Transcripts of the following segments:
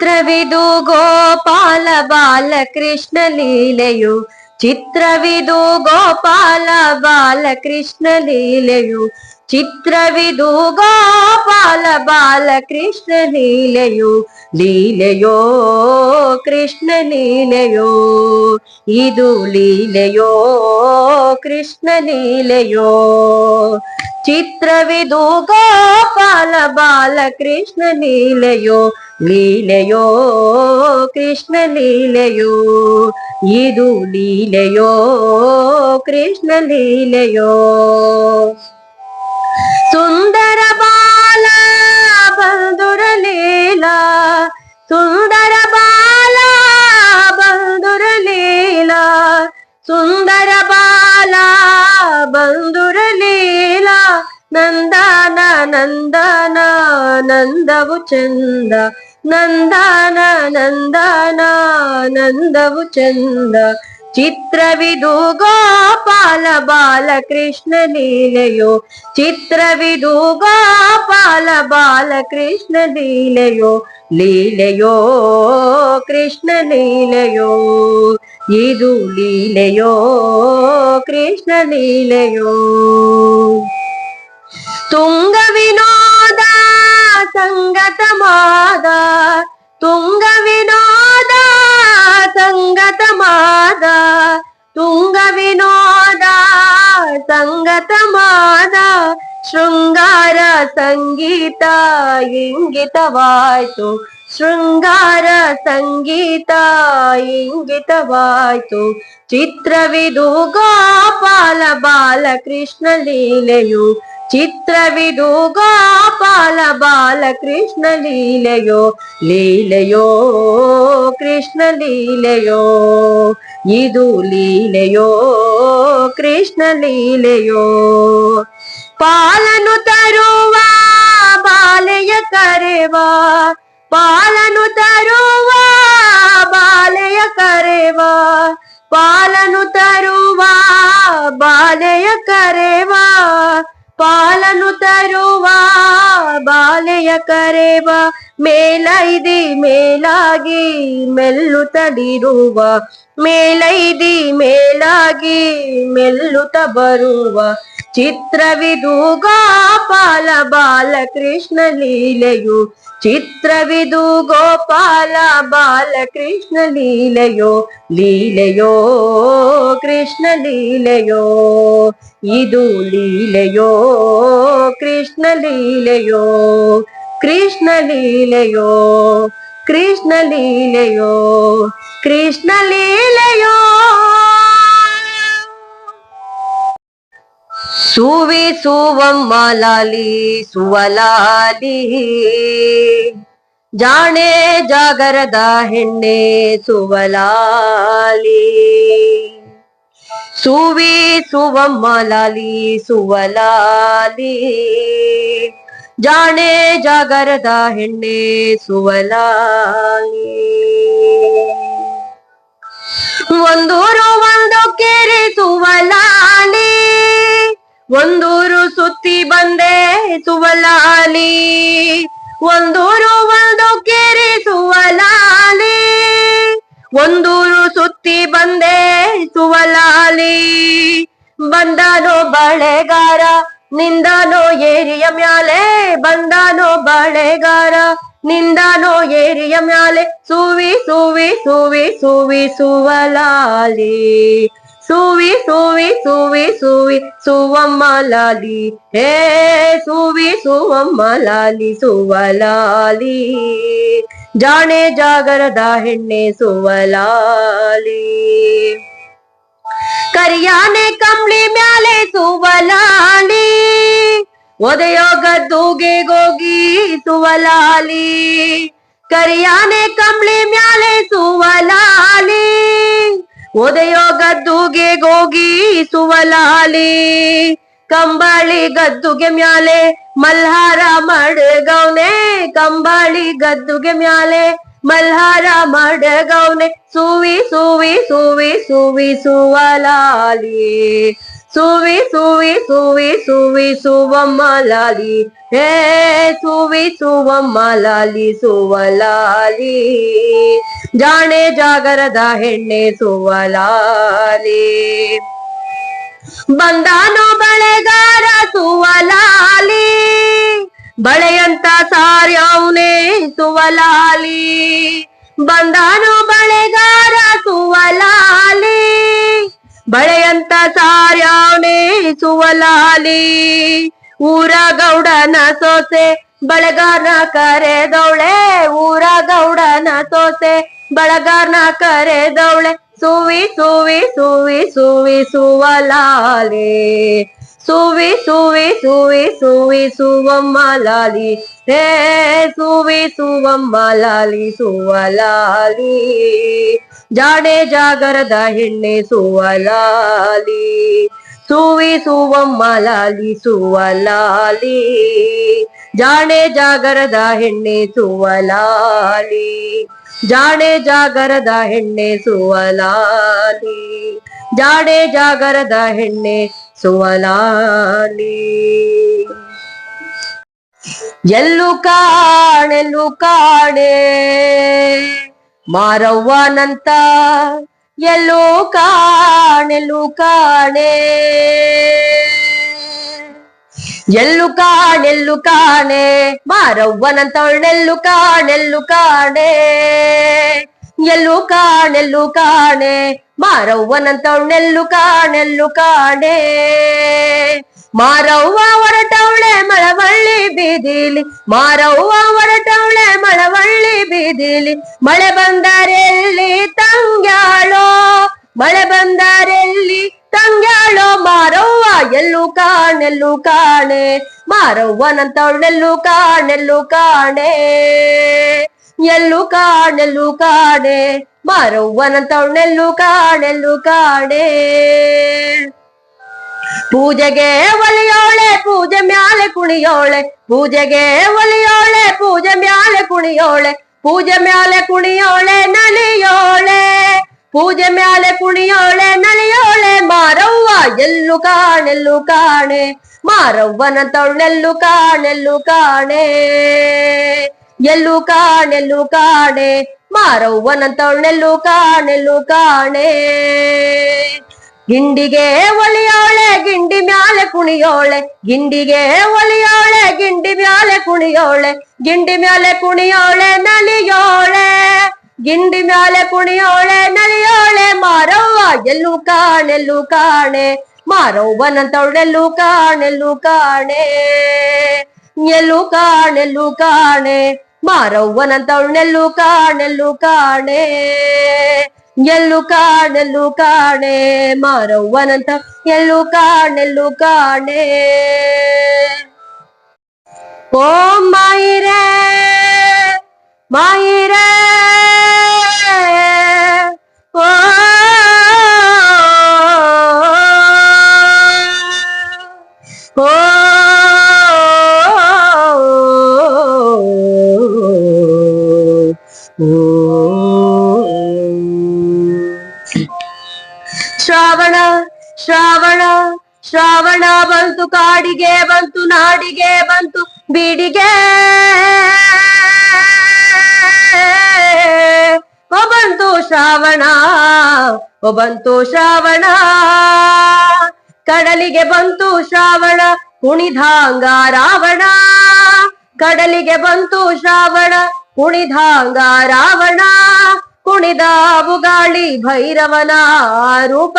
ಚಿತ್ರವಿದು ಗೋಪಾಲ ಬಾಲಕೃಷ್ಣ ಲೀಲೆಯು ಚಿತ್ರವಿದು ಗೋಪಾಲ ಬಾಲಕೃಷ್ಣ ಲೀಲೆಯು ಚಿತ್ರವಿದು ಗೋಪಾಲ ಬಾಲಕೃಷ್ಣ ಲೀಲೆಯು ಲೀಲೆಯೋ ಕೃಷ್ಣ ಲೀಲೆಯೋ ಇದು ಲೀಲೆಯೋ ಕೃಷ್ಣ ಲೀಲೆಯೋ ಚಿತ್ರವಿದು ಗೋಪಾಲ ಬಾಲಕೃಷ್ಣ ಲೀಲೆಯೋ ಲೀಲೆಯೋ ಕೃಷ್ಣ ಲೀಲೆಯೋ ಇದು ಲೀಲೆಯೋ ಕೃಷ್ಣ ಲೀಲೆಯೋ ಸುಂದರ ಬಾಲ ಬಂದುರ ಲೀಲಾ ಸುಂದರ ಬಾಲ ನಂದನ ನಂದನ ನಂದವು ಚಂದ ನಂದನ ನಂದನ ನಂದವು ಚಂದ ಚಿತ್ರವಿದು ಗೋಪಾಲ ಬಾಲಕೃಷ್ಣ ಲೀಲೆಯೋ ಚಿತ್ರವಿದು ಗೋಪಾಲ ಬಾಲಕೃಷ್ಣ ಲೀಲೆಯೋ ಲೀಲೆಯೋ ಕೃಷ್ಣ ಲೀಲೆಯೋ ಇದು ಲೀಲೆಯೋ ಕೃಷ್ಣ ಲೀಲೆಯೋ ತುಂಗ ವಿನೋದ ಸಂಗತ ಮಾದ ತುಂಗ ವಿನೋದ ಸಂಗತ ಮಾದ ತುಂಗ ವಿನೋದ ಸಂಗತ ಮಾದ ಶೃಂಗಾರ ಸಂಗೀತ ಇಂಗಿತವಾಯ್ತು, ಶೃಂಗಾರ ಸಂಗೀತ ಇಂಗಿತವಾಯ್ತು. ಚಿತ್ರವಿದು ಗೋಪಾಲ ಬಾಲಕೃಷ್ಣ ಲೀಲೆಯು ಚಿತ್ರವಿದು ಗೋಪಾಲ ಬಾಲಕೃಷ್ಣ ಲೀಲೆಯೋ ಲೀಲೆಯೋ, ಕೃಷ್ಣ ಲೀಲೆಯೋ. ಇದು ಲೀಲೆಯೋ, ಕೃಷ್ಣ ಲೀಲೆಯೋ. ಪಾಲನು ತರುವ ಬಾಲೆಯ ಕರೆವ ಪಾಲನು ತರುವ ಬಾಲೆಯ ಕರೆವ ಪಾಲನು ತರುವ ಬಾಲೆಯ ಕರೆವ. ಪಾಲನು ತರುವ ಬಾಲೆಯ ಕರೆವ ಮೇಲೈದಿ ಮೇಲಾಗಿ ಮೆಲ್ಲುತ್ತಲಿರುವ ಮೇಲೈದಿ ಮೇಲಾಗಿ ಮೆಲ್ಲುತ್ತ ಬರುವ. ಚಿತ್ರವಿದು ಗೋಪಾಲ ಬಾಲಕೃಷ್ಣ ಲೀಲೆಯು ಚಿತ್ರವಿದು ಗೋಪಾಲ ಬಾಲಕೃಷ್ಣ ಲೀಲೆಯೋ ಲೀಲೆಯೋ ಕೃಷ್ಣ ಲೀಲೆಯೋ ಇದು ಲೀಲೆಯೋ ಕೃಷ್ಣ ಲೀಲೆಯೋ ಕೃಷ್ಣ ಲೀಲೆಯೋ ಕೃಷ್ಣ ಲೀಲೆಯೋ ಕೃಷ್ಣ ಲೀಲೆಯೋ ಸುವಿ ಸುವಮ್ಮ ಲಾಲಿ ಸುವಲಾಲಿ. ಜಾಣೆ ಜಾಗರದ ಹೆಣ್ಣೆ, ಸುವಲಾಲಿ. ಸುವಿ ಸುವಮ್ಮ ಲಾಲಿ ಸುವಲಾಲಿ. ಜಾಣೆ ಜಾಗರದ ಹೆಣ್ಣೆ, ಸುವಲಾಲಿ. ಒಂದೂರು ಒಂದು ಕೆರೆ, ಸುವಲಾಲಿ. ಒಂದೂರು ಸುತ್ತಿ ಬಂದೆ ಸುವಲಾಲಿ ಒಂದೂರು ಒಂದು ಕೆರೆ ಸುವಲಾಲಿ ಒಂದೂರು ಸುತ್ತಿ ಬಂದೆ ಸುವಲಾಲಿ ಬಂದನೋ ಬಳೆಗಾರ, ನಿಂದನೋ ಏರಿಯ ಮ್ಯಾಲೆ, ಬಂದನೋ ಬಳೆಗಾರ, ನಿಂದನೋ ಏರಿಯ ಮ್ಯಾಲೆ, ಸುವಿ ಸುವಿ ಸುವಿ ಸುವಿ ಸುವಲಾಲಿ ಸುವಿ ಸುವಿ ಸುವಿ ಸುವಿ ಸುವಮ್ಮ ಲಾಲಿ ಹೇ ಸುವಿ ಸುವಮ್ಮ ಲಾಲಿ ಸುವಲಾಲಿ ಜಾಣೆ ಜಾಗರದ ಹೆಣ್ಣೆ ಸುವಲಾಲಿ ಕರಿಯಾನೆ ಕಂಬ್ಳಿ ಮ್ಯಾಲೆ ಸುವಲಾಲಿ ಒದೆಯೋ ಗದ್ದುಗೆ ಗೋಗಿ ಸುವಲಾಲಿ ಕರಿಯಾನೆ ಕಂಬ್ಳಿ ಮ್ಯಾಲೆ ಸುವಲಾಲಿ ಒದೆಯೋ ಗದ್ದುಗೆ ಗೋಗಿ ಸುವಲಾಲಿ, ಕಂಬಳಿ ಗದ್ದುಗೆ ಮ್ಯಾಲೆ ಮಲ್ಹಾರ ಮಾಡಗೌನೆ ಕಂಬಾಳಿ ಗದ್ದುಗೆ ಮ್ಯಾಲೆ ಮಲ್ಹಾರ ಮಾಡಗೌನೆ ಸುವಿ ಸುವಿ ಸುವಿ ಸುವಿ ಸುವಲಾಲಿ. ಸುವಿ ಸುವಿ ಸುವಿ ಸುವಿ ಸುವಮ್ಮ ಲಾಲಿ ಹೇ, ಸುವಿ ಸುವಮ್ಮ ಲಾಲಿ ಸುವಲಾಲಿ. ಜಾಣೆ ಜಾಗರದ ಹೆಣ್ಣೆ, ಸುವಲಾಲಿ. ಬಂದಾನು ಬಳೆಗಾರ, ಸುವಲಾಲಿ. ಬಳೆಯಂತ ಸಾರ್ಯವನೇ ಸುವಲಾಲಿ. ಬಂದಾನು ಬಳೆಗಾರ, ಸುವಲಾಲಿ. ಬಳೆಯಂತ ಸುವಲಾಲಿ. ಊರ ಗೌಡನ ಸೋಸೆ, ಬಳಗಾರ್ನ ಕರೆದವಳೆ. ಊರ ಗೌಡನ ಸೋಸೆ, ಬಳಗಾರ್ನ ಕರೆದವಳೆ. ಸುವಿ ಸುವಿ ಸುವಿ ಸುವಿ, ಸುವಲಾಲಿ. ಸುವಿ ಸುವಿ ಸುವಿ ಸುವಿ ಸುವಮ್ಮ ಲಾಲಿ ಹೇ, ಸುವಿ ಸುವಮ್ಮ ಲಾಲಿ ಸುವಲಾಲಿ. ಜಾಡೆ ಜಾಗರದ ಹೆಣ್ಣೆ ಸುವಲಾಲಿ, ಸುವಿ ಸುವಮ್ಮ ಲಾಲಿ ಸುವಲಾಲಿ. ಜಾಣೆ ಜಾಗರದ ಹೆಣ್ಣೆ ಸುವಲಾಲಿ, ಜಾಣೆ ಜಾಗರದ ಹೆಣ್ಣೆ ಸುವಲಾಲಿ. ಜಾಡೆ ಜಾಗರದ ಹೆಣ್ಣೆ ಸುವಲಾಲಿ. ಎಲ್ಲು ಕಾಣೆಲ್ಲು ಕಾಣೆ. ಮಾರವ್ವನಂತ ಎಲ್ಲೋ ಕಾಣೆಲ್ಲು ಕಾಣೆ ಎಲ್ಲು ಕಾಣೆಲ್ಲು ಕಾಣೆ ಮಾರವ್ವನಂತವಳೆಲ್ಲು ಕಾಣೆಲ್ಲು ಕಾಣೆ ಎಲ್ಲು ಕಾಣೆಲ್ಲು ಕಾಣೆ ಮಾರವ್ವನಂತವಳೆಲ್ಲು ಕಾಣೆಲ್ಲು ಕಾಣೆ ಮಾರವ್ವ ಹೊರಟವಳೆ ಮಳವಳ್ಳಿ ಬೀದಿಲಿ. ಮಾರವ್ವ ಹೊರಟವಳೆ ಮಳವಳ್ಳಿ ಬೀದಿಲಿ. ಮಳೆ ಬಂದರೆಲ್ಲಿ ತಂಗ್ಯಾಳೋ? ಮಳೆ ಬಂದರೆಲ್ಲಿ ತಂಗ್ಯಾಳೋ? ಮಾರವ್ವ, ಎಲ್ಲೂ ಕಾಣೆಲ್ಲೂ ಕಾಣೆ. ಮಾರವ್ವನಂತವಳೆಲ್ಲು ಕಾಣೆಲ್ಲೂ ಕಾಣೆ, ಎಲ್ಲೂ ಕಾಣೆಲ್ಲೂ ಕಾಣೆ ಮಾರವ್ವನಂತವಳೆಲ್ಲೂ ಕಾಣೆಲ್ಲೂ ಕಾಣೆ. ಪೂಜೆಗೆ ಒಲಿಯೋಳೆ ಪೂಜೆ ಮ್ಯಾಲೆ ಕುಣಿಯೋಳೆ ಪೂಜೆಗೆ ಒಲಿಯೋಳೆ ಪೂಜೆ ಮ್ಯಾಲೆ ಕುಣಿಯೋಳೆ ಪೂಜೆ ಮ್ಯಾಲೆ ಕುಣಿಯೋಳೆ ನಲಿಯೋಳೆ ಪೂಜೆ ಮ್ಯಾಲೆ ಕುಣಿಯೋಳೆ ನಲಿಯೋಳೆ ಮಾರವ್ವ ಎಲ್ಲು ಕಾಣೆಲ್ಲು ಕಾಣೆ ಮಾರವ್ವನ ತೌಳೆಲ್ಲು ಕಾಣೆಲ್ಲು ಕಾಣೆ ಎಲ್ಲು ಕಾಣೆಲ್ಲು ಕಾಣೆ ಮಾರವ್ವನ ತೌಳೆಲ್ಲು ಕಾಣೆಲ್ಲು ಕಾಣೆ ಗಿಂಡಿಗೆ ಒಲಿಯೋಳೆ, ಗಿಂಡಿ ಮ್ಯಾಲೆ ಕುಣಿಯೋಳೆ. ಗಿಂಡಿಗೆ ಒಲಿಯೋಳೆ, ಗಿಂಡಿ ಮ್ಯಾಲೆ ಕುಣಿಯೋಳೆ. ಗಿಂಡಿ ಮ್ಯಾಲೆ ಕುಣಿಯೋಳೆ ನಲಿಯೋಳೆ ಗಿಂಡಿ ಮ್ಯಾಲೆ ಕುಣಿಯೋಳೆ ನಲಿಯೋಳೆ ಮಾರವ್ವ ಎಲ್ಲೂ ಕಾಣೆಲ್ಲು ಕಾಣೆ. ಮಾರವ್ವನಂತವಳೆಲ್ಲು ಕಾಣೆಲ್ಲು ಕಾಣೆ. ಎಲ್ಲೂ ಕಾಣೆಲ್ಲು ಕಾಣೆ. ಮಾರವ್ವನಂತವಳೆಲ್ಲು ಕಾಣೆಲ್ಲು ಕಾಣೆ. ಎಲ್ಲು ಕಾಣೆಲ್ಲು ಕಾಣೆ ಮಾರವ್ವನಂತ ಎಲ್ಲು ಕಾಣೆಲ್ಲು ಕಾಣೆ ಓ ಮಾಯಿರೇ ಮಾಯಿರೇ ಬಂತು ಕಾಡಿಗೆ, ಬಂತು ನಾಡಿಗೆ, ಬಂತು ಬೀಡಿಗೆ. ಓ ಶ್ರಾವಣ, ಓ ಬಂತು ಶ್ರಾವಣ. ಕಡಲಿಗೆ ಬಂತು ಶ್ರಾವಣ ಕುಣಿದಾಂಗ ರಾವಣ ಕಡಲಿಗೆ ಬಂತು ಶ್ರಾವಣ ಕುಣಿದಾಂಗ ರಾವಣ ಕುಣಿದಾವು ಗಾಳಿ ಭೈರವನ ರೂಪ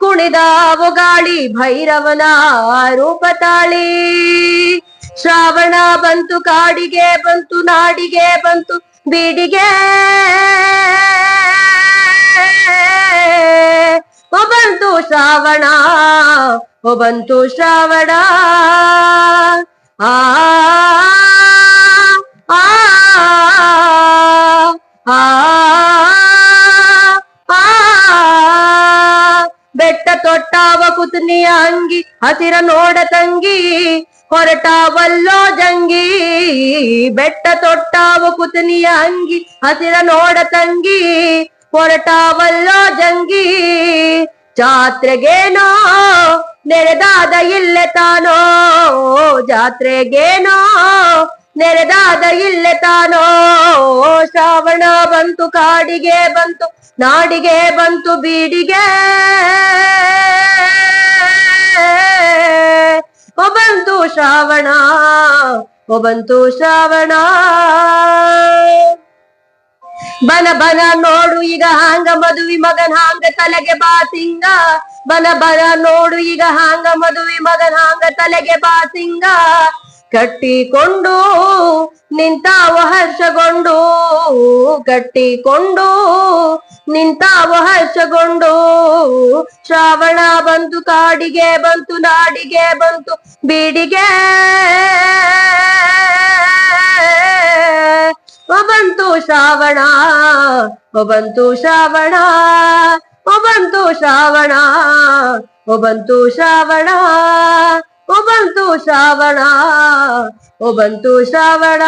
ತಾಳಿ ಒಗಾಳಿ ಗಾಳಿ ಭೈರವನ ರೂಪ ತಾಳಿ. ಶ್ರಾವಣ ಬಂತು ಕಾಡಿಗೆ ಬಂತು ನಾಡಿಗೆ ಬಂತು ಬೀಡಿಗೆ. ಬಂತು ಶ್ರಾವಣ ಓ ಬಂತು ಶ್ರಾವಣ ಆ ಆ. ಬೆಟ್ಟ ತೊಟ್ಟಾವ ಕುತನಿಯ ಅಂಗಿ, ಹಸಿರ ನೋಡ ತಂಗಿ ಹೊರಟಾವಲ್ಲೋ ಜಂಗಿ. ಬೆಟ್ಟ ತೊಟ್ಟಾವ ಕುತನಿಯ ಅಂಗಿ, ಹಸಿರ ನೋಡ ತಂಗಿ ಹೊರಟಾವಲ್ಲೋ ಜಂಗಿ. ಜಾತ್ರೆಗೇನೋ ನೆರೆದಾದ ಇಲ್ಲೆ ತಾನೋ, ಜಾತ್ರೆಗೇನೋ ನೆರೆದಾದ ಇಲ್ಲೆ ತಾನೋ? ಶ್ರಾವಣ ಬಂತು, ಕಾಡಿಗೆ ಬಂತು, ನಾಡಿಗೆ ಬಂತು, ಬೀಡಿಗೆ. ಒಬಂತು ಬಂತು ಶ್ರಾವಣ ಓ ಬಂತು ಶ್ರಾವಣ. ಬನ ಬನ ನೋಡು, ಈಗ ಹಾಂಗ ಮದುವಿ ಮಗನ್ ಹಾಂಗ ತಲೆಗೆ ಬಾಸಿಂಗ ಬನ ಬನ ನೋಡು, ಈಗ ಹಾಂಗ ಮದುವಿ ಮಗನ್ ಹಾಂಗ ತಲೆಗೆ ಬಾಸಿಂಗ ಕಟ್ಟಿಕೊಂಡು ನಿಂತಾವ ಹರ್ಷಗೊಂಡು, ಕಟ್ಟಿಕೊಂಡು ನಿಂತಾವ ಹರ್ಷಗೊಂಡು. ಶ್ರಾವಣ ಬಂತು, ಕಾಡಿಗೆ ಬಂತು, ನಾಡಿಗೆ ಬಂತು, ಬೀಡಿಗೆ ಬಂತು ಶ್ರಾವಣ ಬಂತು ಶ್ರಾವಣ ಬಂತು ಶ್ರಾವಣ ಬಂತು ಶ್ರಾವಣ. ಓ ಬಂತು ಶ್ರಾವಣ ಓ ಬಂತು ಶ್ರಾವಣ.